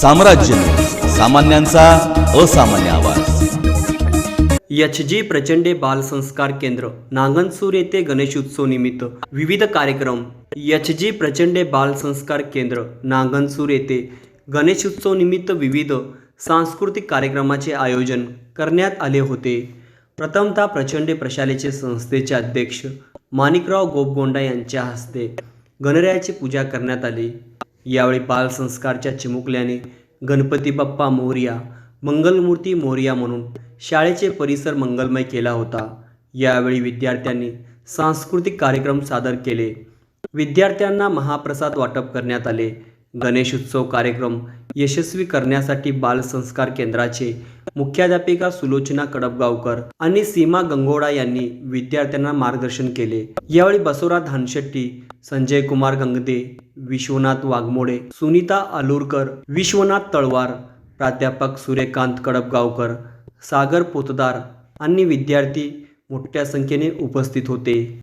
साम्राज्य. सामान्यांचा असामान्य आवाज. एच जी प्रचंडे बालसंस्कार केंद्र नांगनसूर येथे गणेशोत्सव निमित्त विविध कार्यक्रम. एच जी प्रचंडे बालसंस्कार केंद्र नांगनसूर येथे गणेशोत्सव निमित्त विविध सांस्कृतिक कार्यक्रमाचे आयोजन करण्यात आले होते. प्रथमतः प्रचंडे प्रशालेचे संस्थेचे अध्यक्ष माणिकराव गोपगोंडा यांच्या हस्ते गणरायाची पूजा करण्यात आली. यावेळी बालसंस्कारच्या चिमुकल्याने गणपती बाप्पा मोरया मंगलमूर्ती मोरया म्हणून शाळेचे परिसर मंगलमय केला होता. यावेळी विद्यार्थ्यांनी सांस्कृतिक कार्यक्रम सादर केले. विद्यार्थ्यांना महाप्रसाद वाटप करण्यात आले. गणेशोत्सव कार्यक्रम यशस्वी करण्यासाठी बालसंस्कार केंद्राचे मुख्याध्यापिका सुलोचना कडपगावकर आणि सीमा गंगोडा यांनी विद्यार्थ्यांना मार्गदर्शन केले. यावेळी बसोरा धानशेट्टी संजय कुमार गंगदे विश्वनाथ वाघमोडे सुनीता आलूरकर विश्वनाथ तळवार प्राध्यापक सूर्यकांत कडपगावकर सागर पोतदार आणि विद्यार्थी मोठ्या संख्येने उपस्थित होते.